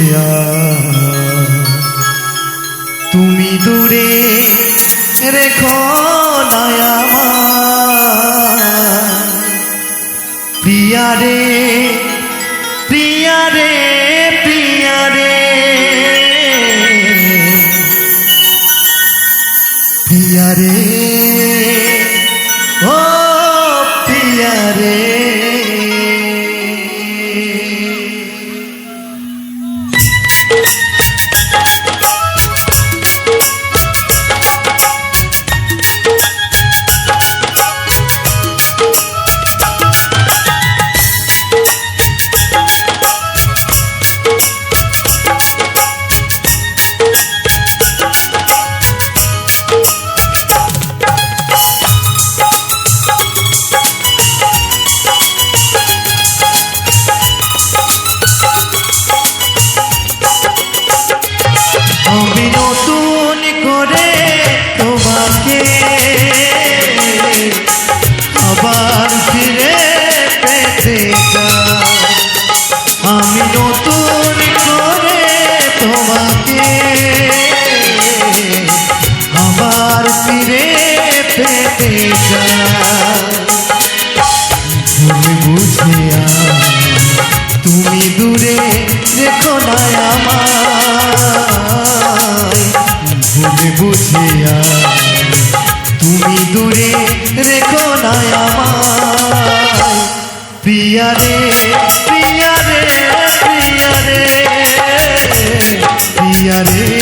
আর তুমি দূরে রেখো না আমার প্রিয়ারে প্রিয়ারে প্রিয়ারে। প্রিয়ারে ও প্রিয়ারে। চাই ভুলে বুঝে আর তুমি দূরে রেখো না আমায় ভুলে বুঝে আর তুমি দূরে রেখো না আমায় প্রিয়ারে প্রিয়ারে প্রিয়ারে প্রিয়ারে ও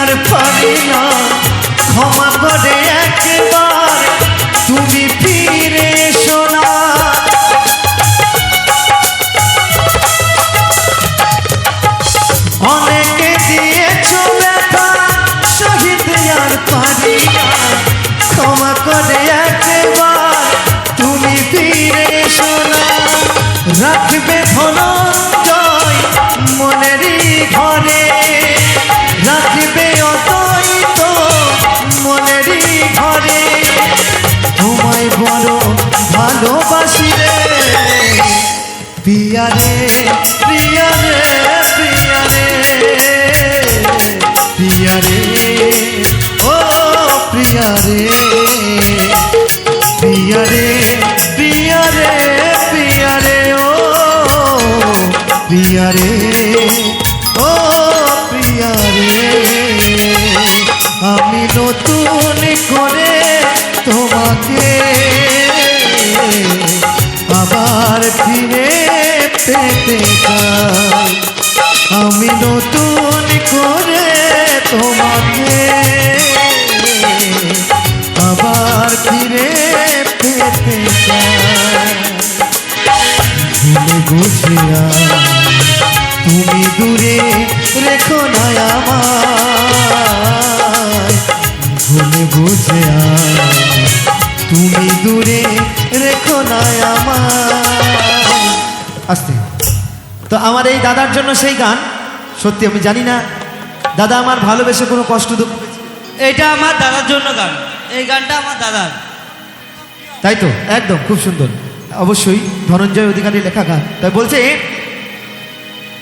আর পারি না। ক্ষমা করে একবার তুমি ফিরে এসো না। অনেকে পিয়ারে ও পিয়ারে আমি নতুন করে তোমাকে আবার ফিরে পেতে আমি নতুন করে তোমাকে আবার ফিরে পেতে চাই। বুঝিয়া তুমি দূরে রেখো না আমায় ভুলে বুঝিয়া তুমি দূরে রেখো না আমায় আস্তে। তো আমার এই দাদার জন্য সেই গান সত্যি আমি জানি না। দাদা আমার ভালোবেসে কোনো কষ্ট দুঃখ। এটা আমার দাদার জন্য গান। এই গানটা আমার দাদার। তাই তো? একদম খুব সুন্দর। অবশ্যই ধনঞ্জয় অধিকারী লেখা গান। তাই বলছে